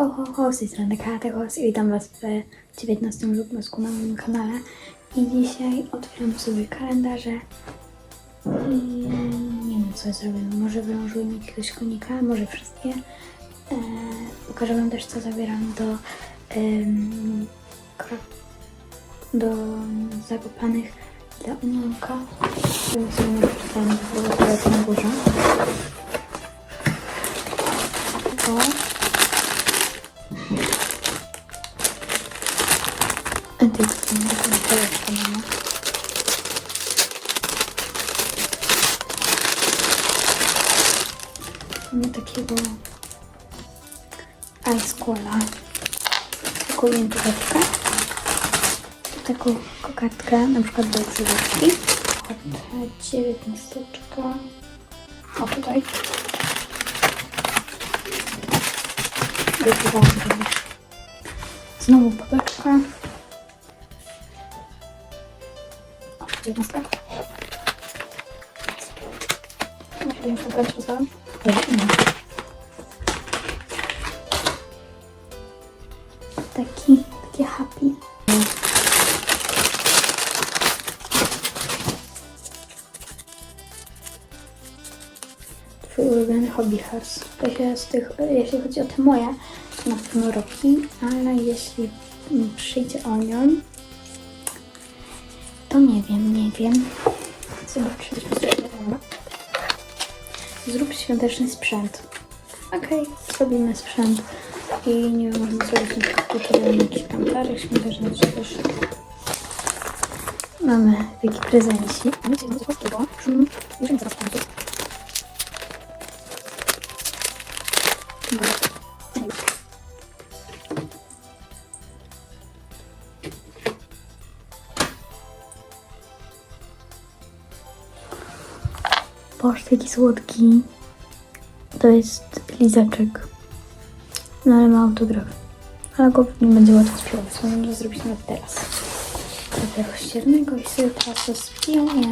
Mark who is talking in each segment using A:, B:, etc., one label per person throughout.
A: Ho, ho, ho, z tej strony Karatehos i witam Was w 19 vlogmasku na moim kanale. I dzisiaj otwieram sobie kalendarze i nie wiem co zrobię. Może wylążuję jakiegoś konika, może wszystkie. E, pokażę Wam też co zabieram do, kro- do zakopanych dla Unionka. Więc sobie może przeczytałem, bo to na górze. Mamy takiego ice cola. Taką jędrówkę. Taką kokardkę, na przykład do grzybówki. Od 19. O tutaj. Wypływałam również. Znowu babeczka. O, dziewiątka. Się z tych, jeśli chodzi o te moje, to na pewno Roki, ale jeśli przyjdzie o nią, to nie wiem, nie wiem. Zobaczymy. Zrób świąteczny sprzęt. Okej, zrobimy sprzęt. I nie wiem, można zrobić na przykład potrzebujemy jakiś kantarek świąteczny czy też mamy taki prezencik. Wiecie, co polskiego? Mm, Już nie zaraz kończyć. Boże, taki słodki. To jest lizaczek. No ale ma autograf. Ale go nie będzie łatwo śpiewać, co może zrobić nawet teraz. Papieru ściernego i sobie teraz to spijamy.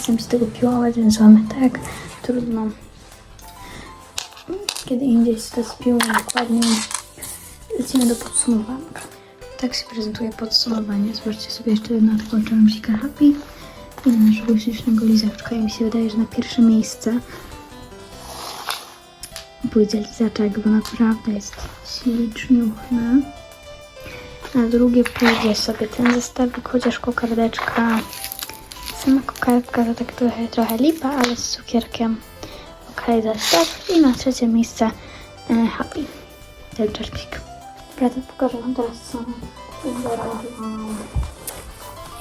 A: Chcę z tego piłować, więc mamy tak. Trudno. Kiedy indziej to spiło dokładnie. Lecimy do podsumowania. Tak się prezentuje podsumowanie. Zobaczcie sobie jeszcze na taką czarnosika happy i na naszego ślicznego lizaczka. I mi się wydaje, że na pierwsze miejsce pójdzie lizaczek, bo naprawdę jest śliczniuchny. Na drugie pójdzie sobie ten zestawik, chociaż kokardeczka Sama kokardka to tak trochę, trochę lipa, ale z cukierkiem. Okej, zestaw. I na trzecie miejsce e, Happy. Ten czerwik. Dobra, to pokażę Wam teraz co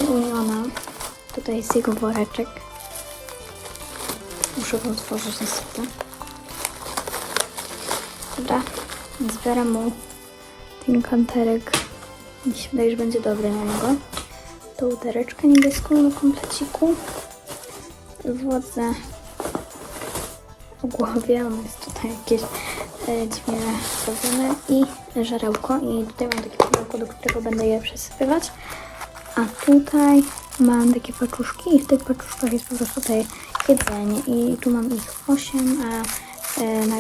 A: Uniona. Tutaj jest jego woreczek. Muszę go otworzyć niestety. Dobra, zbieram mu ten kanterek. Mi się wydaje, że będzie dobry na niego tą udereczkę niebieską na kompleciku. Włodzę w głowie, on jest tutaj jakieś e, dziwnie zrobione i żarełko i tutaj mam takie pudełko, do którego będę je przesypywać. A tutaj mam takie paczuszki i w tych paczuszkach jest po prostu tutaj jedzenie i tu mam ich 8, a e, na,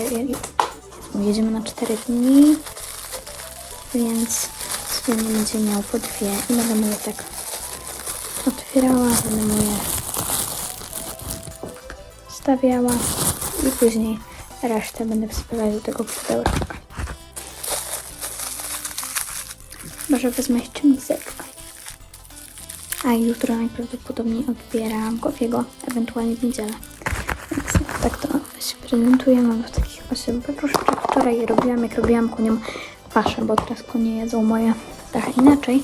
A: jedziemy na 4 dni, więc sobie będzie miał po dwie i będę je tak otwierała, będę je stawiała i później resztę będę wsypywać do tego pudełeczka. Może wezmę jeszcze miseczkę. A jutro najprawdopodobniej odbieram kopiego, ewentualnie w niedzielę. Więc tak to się prezentuje. Mam w takich osiem paczuszkach. Wczoraj robiłam, jak robiłam koniom paszę, bo teraz konie jedzą moje trochę inaczej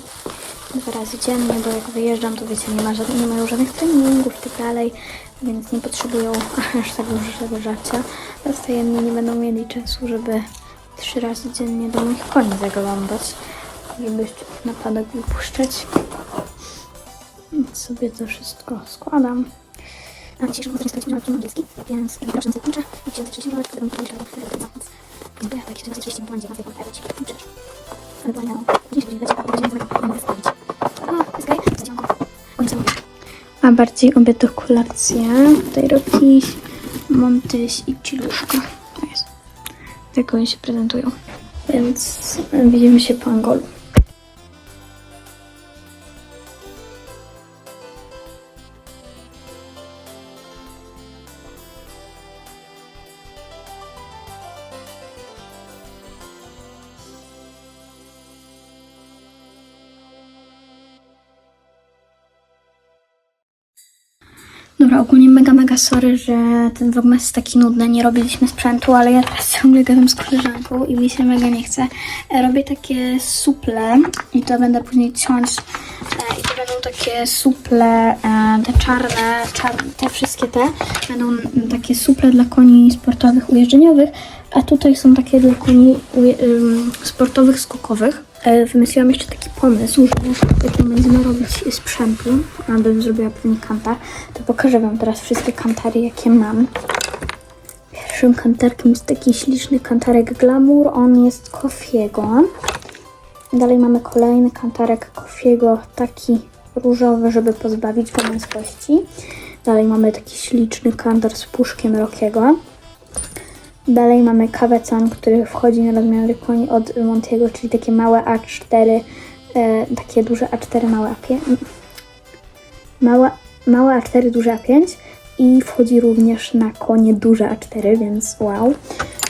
A: dwa razy dziennie, bo jak wyjeżdżam, to wiecie, nie, ma żadnych, nie mają żadnych treningów i tak dalej, więc nie potrzebują aż tak dużego żarcia. Wzajemnie nie będą mieli czasu, żeby trzy razy dziennie do moich koni zaglądać, żeby jeszcze napadek wypuszczać. Więc sobie to wszystko składam. A dzisiejszym autorem jest Marcin Angielski, więc proszę nas kończę. I ksiądz trzeci numer, który to więc dziękuję, tak się 30 mam nadzieję, że poprawić. Przecież. Ale była miała 10 godzin leci, a będziemy zamykać, A bardziej obiad kolację. Tutaj rokiś, montyś i ciluszka. To jest. Tak oni się prezentują. Więc widzimy się po Angolu. Dobra, ogólnie mega, mega sorry, że ten vlogmas jest taki nudny, nie robiliśmy sprzętu, ale ja teraz ciągle gadam z koleżanką i mi się mega nie chce. E, Robię takie suple i to będę później ciąć e, i to będą takie suple, e, te czarne, czarne, te wszystkie te, będą takie suple dla koni sportowych, ujeżdżeniowych, a tutaj są takie dla koni ym, sportowych, skokowych. E, Wymyśliłam jeszcze taki pomysł, że jak będziemy robić sprzętu, abym zrobiła pewnie kantar, to pokażę Wam teraz wszystkie kantary, jakie mam. Pierwszym kantarkiem jest taki śliczny kantarek Glamour, on jest Kofiego. Dalej mamy kolejny kantarek Kofiego, taki różowy, żeby pozbawić go męskości. Dalej mamy taki śliczny kantar z puszkiem Rokiego. Dalej mamy kawecan, który wchodzi na rozmiary koni od Montiego, czyli takie małe A4, e, takie duże A4, małe A5. Małe, małe A4, duże A5 i wchodzi również na konie duże A4, więc wow.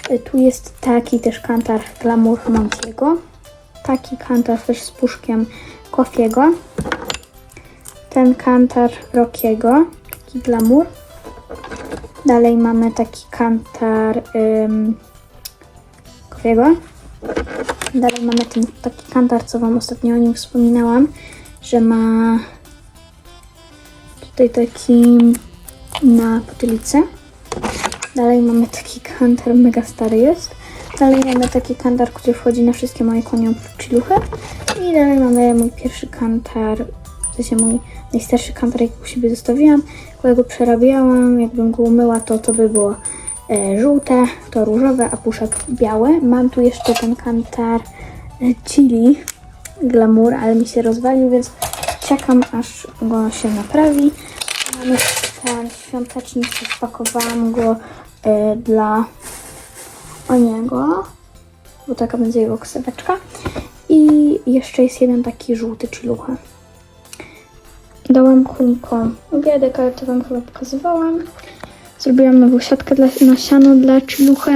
A: E, tu jest taki też kantar Glamour Montiego. Taki kantar też z puszkiem Kofiego. Ten kantar Rokiego, taki Glamour. Dalej mamy taki kantar ym. Dalej mamy ten taki kantar, co Wam ostatnio o nim wspominałam, że ma tutaj taki na potylicę. Dalej mamy taki kantar, mega stary jest. Dalej mamy taki kantar, który wchodzi na wszystkie moje konie chilluchy. I dalej mamy mój pierwszy kantar, w sensie mój najstarszy kantar, jaki u siebie zostawiłam. Którego przerabiałam, jakbym go umyła, to to by było e, żółte, to różowe, a puszek biały. Mam tu jeszcze ten kantar e, chili glamour, ale mi się rozwalił, więc czekam aż go się naprawi. Mam jeszcze ten świątecznik, spakowałam go e, dla o niego, bo taka będzie jego ksyweczka. I jeszcze jest jeden taki żółty chillucha. Dałam kunikom obiadek, ale to Wam chyba pokazywałam. Zrobiłam nową siatkę dla, na siano dla chilluchy.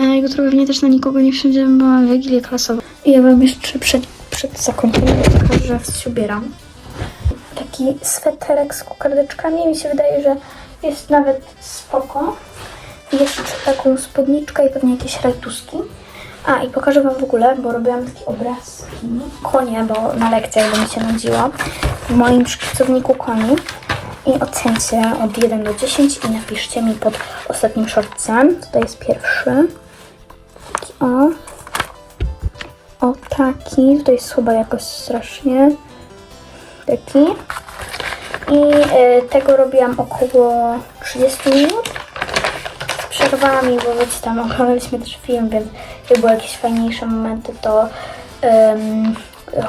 A: E, Jutro pewnie też na nikogo nie wszędzie, bo mam wigilię klasową. I ja Wam jeszcze przed, przed zakończeniem pokażę, co się ubieram. Taki sweterek z kokardeczkami. Mi się wydaje, że jest nawet spoko. Jeszcze taką spódniczkę i pewnie jakieś rajtuski. A, i pokażę Wam w ogóle, bo robiłam takie obrazki. Konie, bo na lekcjach, bo mi się nudziło. W moim szkicowniku koni. I ocencie od 1 do 10 i napiszcie mi pod ostatnim shortcem. Tutaj jest pierwszy. Taki o. O, taki. Tutaj jest chyba jakoś strasznie. Taki. I y, tego robiłam około 30 minut przerwami, bo wiecie, tam oglądaliśmy też film, więc jak były jakieś fajniejsze momenty, to ym,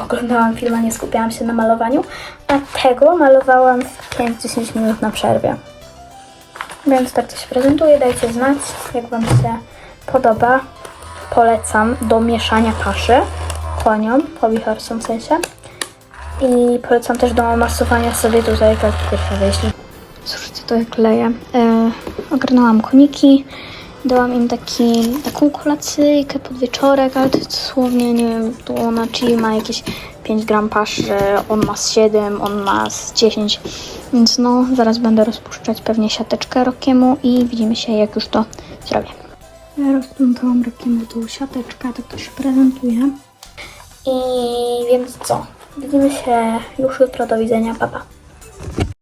A: oglądałam film, a nie skupiałam się na malowaniu. A tego malowałam w 5-10 minut na przerwie. Więc tak to się prezentuje. Dajcie znać, jak Wam się podoba. Polecam do mieszania paszy koniom, hobbyhorsom w sensie. I polecam też do masowania sobie tutaj kalkulatora, jeśli Słuchajcie, to jak leję. E, ogarnęłam koniki, dałam im taki, taką kolacyjkę pod wieczorek, ale to dosłownie, nie wiem, tu ona czyli ma jakieś 5 gram paszy, on ma z 7, on ma z 10, więc no, zaraz będę rozpuszczać pewnie siateczkę Rokiemu i widzimy się, jak już to zrobię. Ja rozplątałam Rokiemu tą siateczkę, tak to się prezentuje. I więc co? Widzimy się już jutro, do widzenia, papa. Pa.